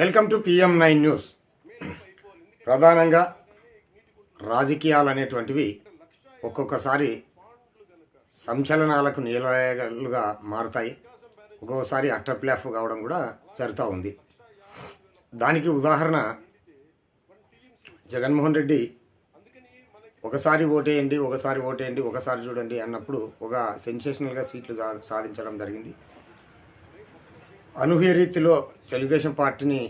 Welcome to PM nine news. ప్రధానంగా రాజకీయాలు అనేటువంటివి ఒక్కొక్కసారి సంచలనాలకు నీలలుగా మారుతాయి. ఒక్కొక్కసారి అట్టర్ప్లాఫ్ కావడం కూడా జరుగుతూ ఉంది. దానికి ఉదాహరణ జగన్మోహన్ రెడ్డి ఒకసారి ఓటేయండి ఒకసారి ఓటేయండి ఒకసారి చూడండి అన్నప్పుడు ఒక సెన్సేషనల్గా సీట్లు సా- సాధించడం జరిగింది. అనూహ్య రీతిలో తెలుగుదేశం పార్టీని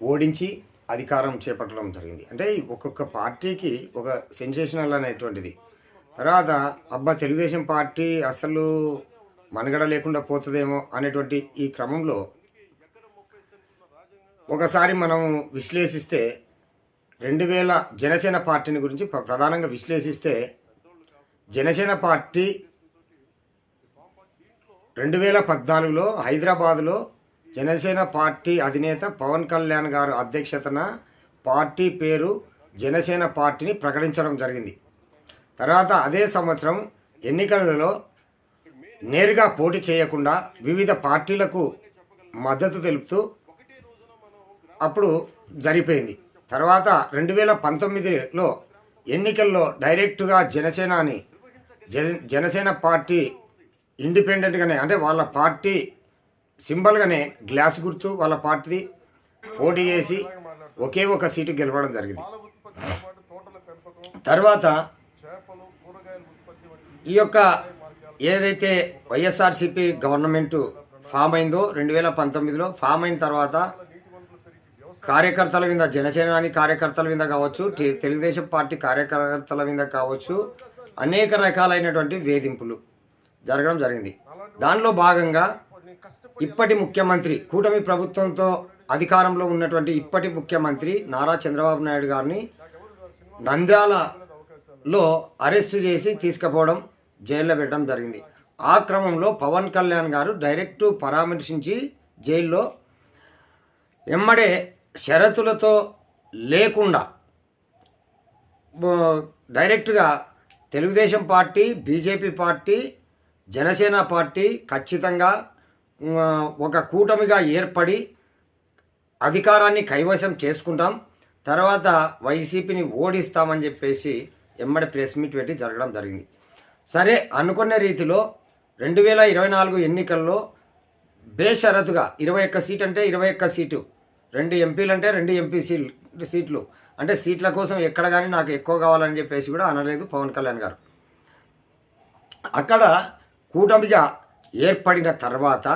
ఓడించి అధికారం చేపట్టడం జరిగింది. అంటే ఒక్కొక్క పార్టీకి ఒక సెన్సేషనల్ అనేటువంటిది. తర్వాత అబ్బా తెలుగుదేశం పార్టీ అసలు మనుగడ లేకుండా పోతుందేమో అనేటువంటి ఈ క్రమంలో ఒకసారి మనం విశ్లేషిస్తే రెండు వేల జనసేన పార్టీని గురించి ప్రధానంగా విశ్లేషిస్తే జనసేన పార్టీ రెండు వేల పద్నాలుగులో హైదరాబాదులో జనసేన పార్టీ అధినేత పవన్ కళ్యాణ్ గారు అధ్యక్షతన పార్టీ పేరు జనసేన పార్టీని ప్రకటించడం జరిగింది. తర్వాత అదే సంవత్సరం ఎన్నికలలో నేరుగా పోటీ చేయకుండా వివిధ పార్టీలకు మద్దతు తెలుపుతూ అప్పుడు జరిపోయింది తర్వాత రెండు వేల పంతొమ్మిదిలో ఎన్నికల్లో డైరెక్ట్గా జనసేనాని జ జనసేన పార్టీ ఇండిపెండెంట్గానే అంటే వాళ్ళ పార్టీ సింబల్గానే గ్లాస్ గుర్తు వాళ్ళ పార్టీ పోటీ చేసి ఒకే ఒక సీటు గెలవడం జరిగింది. తర్వాత ఈ యొక్క ఏదైతే వైఎస్ఆర్సీపీ గవర్నమెంట్ ఫామ్ అయిందో రెండు వేల పంతొమ్మిదిలో ఫామ్ అయిన తర్వాత కార్యకర్తల మీద జనసేనాని కార్యకర్తల మీద కావచ్చు తెలుగుదేశం పార్టీ కార్యకర్తల మీద కావచ్చు అనేక రకాలైనటువంటి వేధింపులు. జరగడం జరిగింది. దానిలో భాగంగా ఇప్పటి ముఖ్యమంత్రి కూటమి ప్రభుత్వంతో అధికారంలో ఉన్నటువంటి ఇప్పటి ముఖ్యమంత్రి నారా చంద్రబాబు నాయుడు గారిని నంద్యాలలో అరెస్ట్ చేసి తీసుకుపోవడం జైల్లో పెట్టడం జరిగింది. ఆ క్రమంలో పవన్ కళ్యాణ్ గారు డైరెక్ట్ పరామర్శించి జైల్లో ఎమ్మడే షరతులతో లేకుండా డైరెక్ట్గా Telugu Desam party BJP party Janasena party ఖచ్చితంగా ఒక కూటమిగా ఏర్పడి అధికారాన్ని కైవశం చేసుకుంటాం. తర్వాత వైసీపీని ఓడిస్తామని చెప్పేసి ఎమ్మడి ప్రెస్ మీట్ పెట్టి జరగడం జరిగింది. సరే అనుకున్న రీతిలో రెండు వేల ఇరవై నాలుగు ఎన్నికల్లో బేషరతుగా ఇరవై ఒక్క సీట్ అంటే ఇరవై ఒక్క సీటు రెండు ఎంపీలు అంటే రెండు ఎంపీ సీట్లు సీట్లు. అంటే సీట్ల కోసం ఎక్కడ కానీ నాకు ఎక్కువ కావాలని చెప్పేసి కూడా అనలేదు పవన్ కళ్యాణ్ గారు. అక్కడ కూటమిగా ఏర్పడిన తర్వాత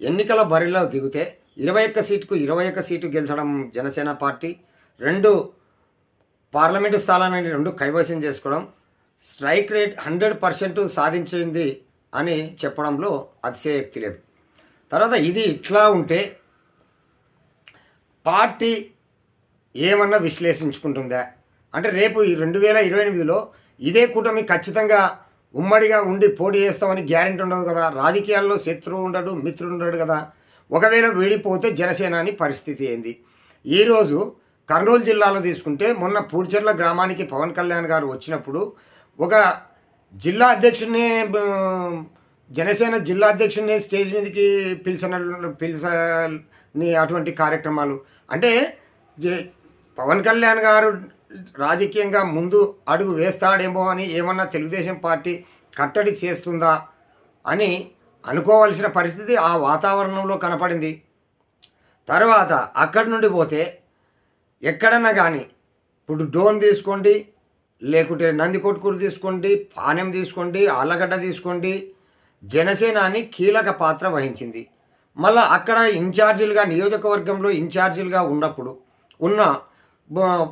ఎన్నికల బరిలో దిగితే ఇరవై ఒక్క సీటుకు ఇరవై ఒక్క సీటు గెలిచడం జనసేన పార్టీ రెండు పార్లమెంటు స్థానాన్ని రెండు కైవసం చేసుకోవడం స్ట్రైక్ రేట్ హండ్రెడ్ పర్సెంట్ సాధించింది అని చెప్పడంలో అతిశయోక్తి లేదు. తర్వాత ఇది ఇట్లా ఉంటే పార్టీ ఏమన్నా విశ్లేషించుకుంటుందా? అంటే రేపు ఈ రెండు వేల ఇరవై ఎనిమిదిలో ఇదే కూటమి ఖచ్చితంగా ఉమ్మడిగా ఉండి పోటీ చేస్తామని గ్యారెంటీ ఉండదు కదా. రాజకీయాల్లో శత్రువు ఉండడు మిత్రుడు ఉండడు కదా. ఒకవేళ వీడిపోతే జనసేనాని పరిస్థితి ఏంది? ఈరోజు కర్నూలు జిల్లాలో తీసుకుంటే మొన్న పూడ్చెర్ల గ్రామానికి పవన్ కళ్యాణ్ గారు వచ్చినప్పుడు ఒక జిల్లా అధ్యక్షుడిని జనసేన జిల్లా అధ్యక్షుడిని స్టేజ్ మీదకి పిలిచిన పిలిచని అటువంటి కార్యక్రమాలు. అంటే పవన్ కళ్యాణ్ గారు రాజకీయంగా ముందు అడుగు వేస్తాడేమో అని ఏమన్నా తెలుగుదేశం పార్టీ కట్టడి చేస్తుందా అని అనుకోవాల్సిన పరిస్థితి ఆ వాతావరణంలో కనపడింది. తర్వాత అక్కడి నుండి పోతే ఎక్కడన్నా కానీ ఇప్పుడు డోన్ తీసుకోండి లేకుంటే నందికొట్కూరు తీసుకోండి పానెం తీసుకోండి ఆళ్ళగడ్డ తీసుకోండి జనసేనాని కీలక పాత్ర వహించింది. మళ్ళా అక్కడ ఇన్ఛార్జీలుగా నియోజకవర్గంలో ఇన్ఛార్జీలుగా ఉన్నప్పుడు ఉన్న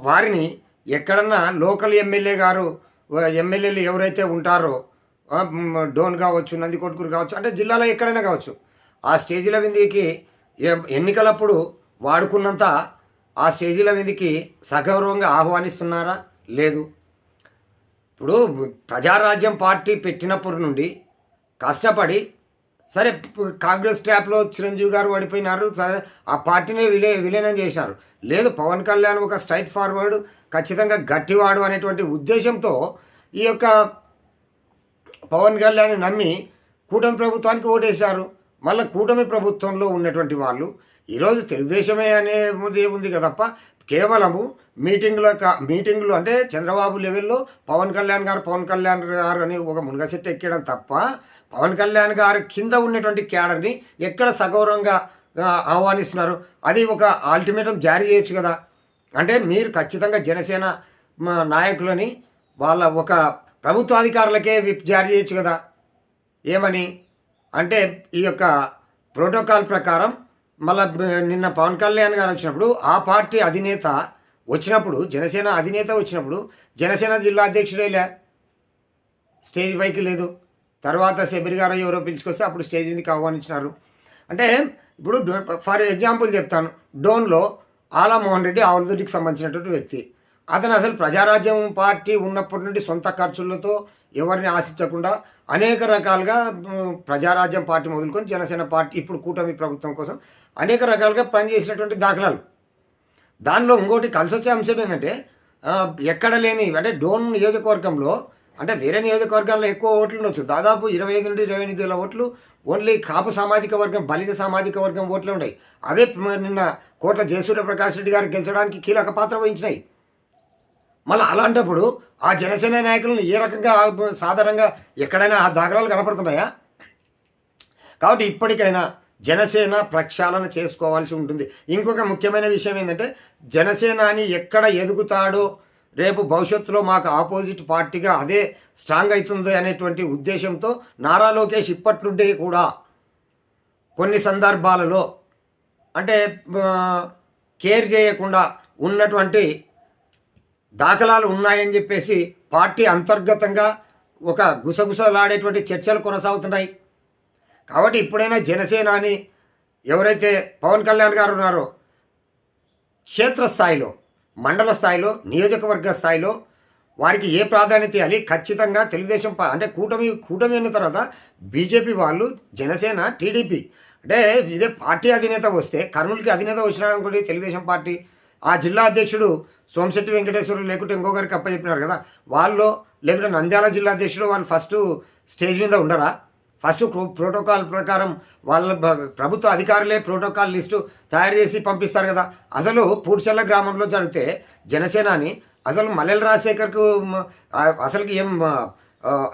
వారిని ఎక్కడన్నా లోకల్ ఎమ్మెల్యే గారు ఎమ్మెల్యేలు ఎవరైతే ఉంటారో డోన్ కావచ్చు నందికొట్కూరు కావచ్చు అంటే జిల్లాలో ఎక్కడైనా కావచ్చు ఆ స్టేజీల మీదకి ఎన్నికలప్పుడు వాడుకున్నంత ఆ స్టేజీల మీదకి సగౌరవంగా ఆహ్వానిస్తున్నారా? లేదు. ఇప్పుడు ప్రజారాజ్యం పార్టీ పెట్టినప్పటి నుండి కష్టపడి సరే కాంగ్రెస్ ట్యాప్లో చిరంజీవి గారు ఓడిపోయినారు. సరే ఆ పార్టీని విలే విలీనం చేశారు. లేదు పవన్ కళ్యాణ్ ఒక స్ట్రైట్ ఫార్వర్డ్ ఖచ్చితంగా గట్టివాడు అనేటువంటి ఉద్దేశంతో ఈ యొక్క పవన్ కళ్యాణ్ నమ్మి కూటమి ప్రభుత్వానికి ఓటేశారు. మళ్ళీ కూటమి ప్రభుత్వంలో ఉన్నటువంటి వాళ్ళు ఈరోజు తెలుగుదేశమే అనేది ఉంది కదప్ప? కేవలము మీటింగ్లో కా- మీటింగ్లు అంటే చంద్రబాబు లెవెల్లో పవన్ కళ్యాణ్ గారు పవన్ కళ్యాణ్ గారు అని ఒక మునగసెట్టు ఎక్కడం తప్ప పవన్ కళ్యాణ్ గారు కింద ఉన్నటువంటి క్యాడర్ని ఎక్కడ సగౌరవంగా ఆహ్వానిస్తున్నారు? అది ఒక అల్టిమేటం జారీ చేయొచ్చు కదా. అంటే మీరు ఖచ్చితంగా జనసేన మా నాయకులని వాళ్ళ ఒక ప్రభుత్వ అధికారులకే విప్ జారీ చేయొచ్చు కదా. ఏమని? అంటే ఈ యొక్క ప్రోటోకాల్ ప్రకారం మళ్ళా నిన్న పవన్ కళ్యాణ్ గారు వచ్చినప్పుడు ఆ పార్టీ అధినేత వచ్చినప్పుడు జనసేన అధినేత వచ్చినప్పుడు జనసేన జిల్లా అధ్యక్షుడే లే. స్టేజ్ పైకి లేదు. తర్వాత శబరి గారు ఎవరో పిలుచుకొస్తే అప్పుడు స్టేజ్ మీదకి ఆహ్వానించినారు. అంటే ఇప్పుడు ఫర్ ఎగ్జాంపుల్ చెప్తాను. డోన్లో ఆలా మోహన్ రెడ్డి ఆవులదొడ్డికి సంబంధించినటువంటి వ్యక్తి. అతను అసలు ప్రజారాజ్యం పార్టీ ఉన్నప్పటి నుండి సొంత ఖర్చులతో ఎవరిని ఆశించకుండా అనేక రకాలుగా ప్రజారాజ్యం పార్టీ మొదలుకొని జనసేన పార్టీ ఇప్పుడు కూటమి ప్రభుత్వం కోసం అనేక రకాలుగా పనిచేసినటువంటి దాఖలాలు. దానిలో ఇంకోటి కలిసి వచ్చే అంశం ఏంటంటే ఎక్కడ లేని అంటే డోన్ నియోజకవర్గంలో అంటే వేరే నియోజకవర్గాల్లో ఎక్కువ ఓట్లు ఉండొచ్చు. దాదాపు ఇరవై ఐదు నుండి ఇరవై ఎనిమిది వేల ఓట్లు ఓన్లీ కాపు సామాజిక వర్గం బలిత సామాజిక వర్గం ఓట్లు ఉన్నాయి. అవే నిన్న కోట్ల జయసూర్య ప్రకాష్ రెడ్డి గారు గెలిచడానికి కీలక పాత్ర వహించినాయి. మళ్ళీ అలాంటప్పుడు ఆ జనసేన నాయకులను ఏ రకంగా సాధారణంగా ఎక్కడైనా ఆ దాఖలాలు కనపడుతున్నాయా? కాబట్టి ఇప్పటికైనా జనసేన ప్రక్షాళన చేసుకోవాల్సి ఉంటుంది. ఇంకొక ముఖ్యమైన విషయం ఏంటంటే జనసేనాని ఎక్కడ ఎదుగుతాడో రేపు భవిష్యత్తులో మాకు ఆపోజిట్ పార్టీగా అదే స్ట్రాంగ్ అవుతుంది అనేటువంటి ఉద్దేశంతో నారా లోకేష్ ఇప్పటి నుండి కూడా కొన్ని సందర్భాలలో అంటే కేర్ చేయకుండా ఉన్నటువంటి దాఖలాలు ఉన్నాయని చెప్పేసి పార్టీ అంతర్గతంగా ఒక గుసగుసలాడేటువంటి చర్చలు కొనసాగుతున్నాయి. కాబట్టి ఇప్పుడైనా జనసేనాని ఎవరైతే పవన్ కళ్యాణ్ గారు ఉన్నారో క్షేత్రస్థాయిలో మండల స్థాయిలో నియోజకవర్గ స్థాయిలో వారికి ఏ ప్రాధాన్యత ఇవ్వాలి? ఖచ్చితంగా తెలుగుదేశం అంటే కూటమి కూటమి అయిన తర్వాత బీజేపీ వాళ్ళు జనసేన టీడీపీ అంటే ఇదే పార్టీ అధినేత వస్తే కర్నూలుకి అధినేత వచ్చినాడు అనుకోండి తెలుగుదేశం పార్టీ. ఆ జిల్లా అధ్యక్షుడు సోమశెట్టి వెంకటేశ్వరులు లేకుంటే ఇంకొకరికి అప్పచెప్పినారు కదా. వాళ్ళు లేకుంటే నంద్యాల జిల్లా అధ్యక్షుడు వాళ్ళు ఫస్ట్ స్టేజ్ మీద ఉండరా? ఫస్ట్ ప్రో- ప్రోటోకాల్ ప్రకారం వాళ్ళ ప్రభుత్వ అధికారులే ప్రోటోకాల్ లిస్టు తయారు చేసి పంపిస్తారు కదా. అసలు పూడ్చల్ల గ్రామంలో జరిగితే జనసేనాని అసలు మల్లెల రాజశేఖర్కు అసలుకి ఏం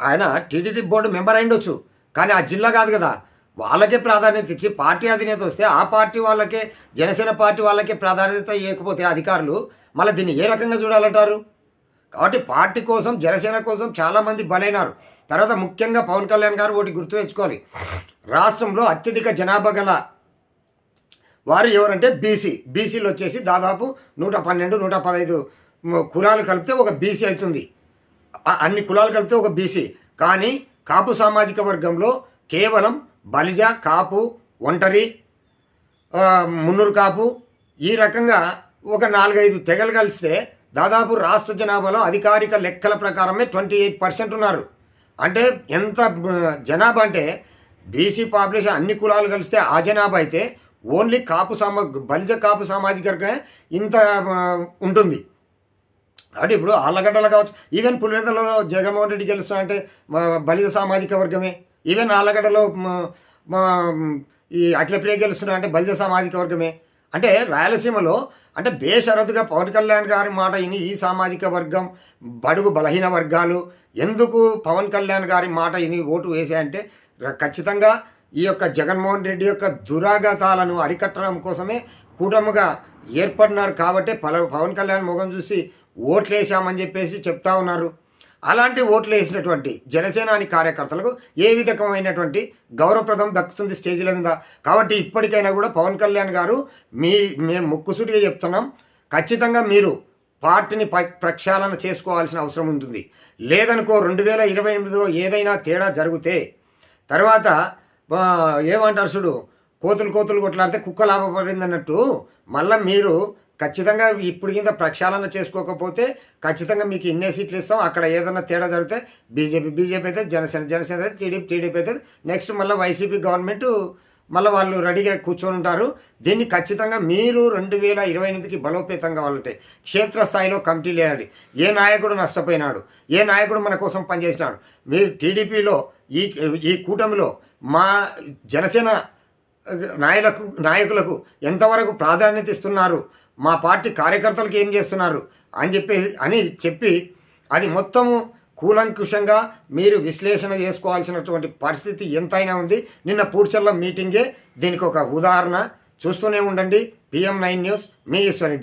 ఆయన టీటీడీ బోర్డు మెంబర్ అయిండొచ్చు కానీ ఆ జిల్లా కాదు కదా. వాళ్ళకే ప్రాధాన్యత ఇచ్చి పార్టీ అధినేత వస్తే ఆ పార్టీ వాళ్ళకే జనసేన పార్టీ వాళ్ళకే ప్రాధాన్యత ఇవ్వకపోతే అధికారులు మళ్ళీ దీన్ని ఏ రకంగా చూడాలంటారు? కాబట్టి పార్టీ కోసం జనసేన కోసం చాలామంది బలైనారు. తర్వాత ముఖ్యంగా పవన్ కళ్యాణ్ గారు ఒకటి గుర్తు తెచ్చుకోవాలి. రాష్ట్రంలో అత్యధిక జనాభా గల వారు ఎవరంటే బీసీ. బీసీలు వచ్చేసి దాదాపు నూట పన్నెండు నూట పదహైదు కులాలు కలిపితే ఒక బీసీ అవుతుంది. అన్ని కులాలు కలిపితే ఒక బీసీ. కానీ కాపు సామాజిక వర్గంలో కేవలం బలిజ కాపు ఒంటరి మున్నూరు కాపు ఈ రకంగా ఒక నాలుగైదు తెగలు కలిస్తే దాదాపు రాష్ట్ర జనాభాలో అధికారిక లెక్కల ప్రకారమే ట్వంటీ ఎయిట్ పర్సెంట్ ఉన్నారు. అంటే ఎంత జనాభా అంటే బీసీ పాపులేషన్ అన్ని కులాలు కలిస్తే ఆ జనాభా అయితే ఓన్లీ కాపు సామా బలిజ కాపు సామాజిక వర్గమే ఇంత ఉంటుంది. కాబట్టి ఇప్పుడు ఆళ్ళగడ్డలు కావచ్చు ఈవెన్ పులివెందులలో జగన్మోహన్ రెడ్డి గెలుస్తా అంటే బలిజ సామాజిక వర్గమే. ఈవెన్ ఆళ్ళగడ్డలో ఈ అఖిలప్రియ గెలుస్తున్నా అంటే బలిజ సామాజిక వర్గమే. అంటే రాయలసీమలో అంటే బేషరతుగా పవన్ కళ్యాణ్ గారి మాట విని ఈ సామాజిక వర్గం బడుగు బలహీన వర్గాలు ఎందుకు పవన్ కళ్యాణ్ గారి మాట విని ఓటు వేసాయంటే ఖచ్చితంగా ఈ యొక్క జగన్మోహన్ రెడ్డి యొక్క దురాగతాలను అరికట్టడం కోసమే కూటమిగా ఏర్పడినారు కాబట్టి పల పవన్ కళ్యాణ్ ముఖం చూసి ఓట్లు వేసామని చెప్పేసి చెప్తా ఉన్నారు. అలాంటి ఓట్లు వేసినటువంటి జనసేనాని కార్యకర్తలకు ఏ విధమైనటువంటి గౌరవప్రదం దక్కుతుంది స్టేజీల మీద? కాబట్టి ఇప్పటికైనా కూడా పవన్ కళ్యాణ్ గారు మీ మేము ముక్కుసూటిగా చెప్తున్నాం ఖచ్చితంగా మీరు పార్టీని ప్రక్షాళన చేసుకోవాల్సిన అవసరం ఉంటుంది. లేదనుకో రెండు వేల ఇరవై ఎనిమిదిలో ఏదైనా తేడా జరిగితే తర్వాత ఏమంటారు చూడు కోతులు కోతులు కొట్లాడితే కుక్క లాభపడింది అన్నట్టు మళ్ళీ మీరు ఖచ్చితంగా ఇప్పుడు కింద ప్రక్షాళన చేసుకోకపోతే ఖచ్చితంగా మీకు ఇన్నే సీట్లు ఇస్తాం. అక్కడ ఏదైనా తేడా జరిగితే బీజేపీ బీజేపీ అయితే జనసేన జనసేన అయితే టీడీపీ టీడీపీ అయితే నెక్స్ట్ మళ్ళీ వైసీపీ గవర్నమెంట్ మళ్ళీ వాళ్ళు రెడీగా కూర్చొని ఉంటారు. దీన్ని ఖచ్చితంగా మీరు రెండు వేల ఇరవై ఎనిమిదికి బలోపేతం కావాలంటే క్షేత్రస్థాయిలో కమిటీలు వేయాలి ఏ నాయకుడు నష్టపోయినాడు? ఏ నాయకుడు మన కోసం పనిచేసినాడు? మీ టీడీపీలో ఈ ఈ కూటమిలో మా జనసేన నాయకులకు నాయకులకు ఎంతవరకు ప్రాధాన్యత ఇస్తున్నారు? మా పార్టీ కార్యకర్తలకు ఏం చేస్తున్నారు అని చెప్పేసి అని చెప్పి అది మొత్తము కూలంకుషంగా మీరు విశ్లేషణ చేసుకోవాల్సినటువంటి పరిస్థితి ఎంతైనా ఉంది. నిన్న పూడ్చల్ల మీటింగే దీనికి ఒక ఉదాహరణ. చూస్తూనే ఉండండి. PM nine news. మీ ఈశ్వరెడ్డి